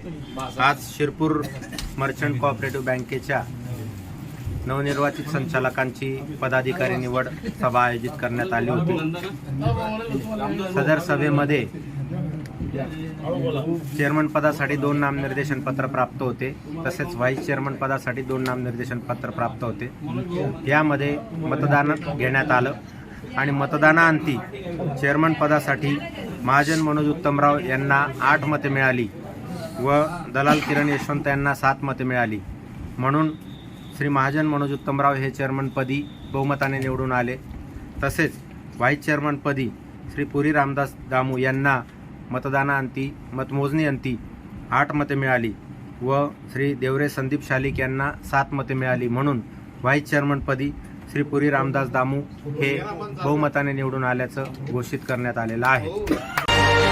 आज Shirpur merchant cooperative बँकेच्या नवनिर्वाचित संचालकांची पदाधिकारी निवड सभा आयोजित करण्यात आली होती. सदर सभेमध्ये चेअरमन पदासाठी दोन नामनिर्देशन पत्र प्राप्त होते. तसेच व्हाईस चेअरमन पदासाठी दोन नामनिर्देशन पत्र प्राप्त होते. यामध्ये मतदान घेण्यात आलं. आणि मतदानाअंती चेअरमन पदासाठी महाजन मनोज उत्तमराव यांना आठ मते मिळाली. व दलाल किरण यशवंत यांना सात मते मिळाली. म्हणून श्री महाजन मनोज उत्तमराव हे चेअरमनपदी बहुमताने निवडून आले. तसेच व्हाईस चेअरमनपदी श्री पुरी रामदास दामू यांना मतदानाअंती मतमोजणीअंती आठ मते मिळाली व श्री देवरे संदीप शालिक यांना सात मते मिळाली. म्हणून व्हाईस चेअरमनपदी श्री पुरी रामदास दामू हे बहुमताने निवडून आल्याचं घोषित करण्यात आलेलं आहे.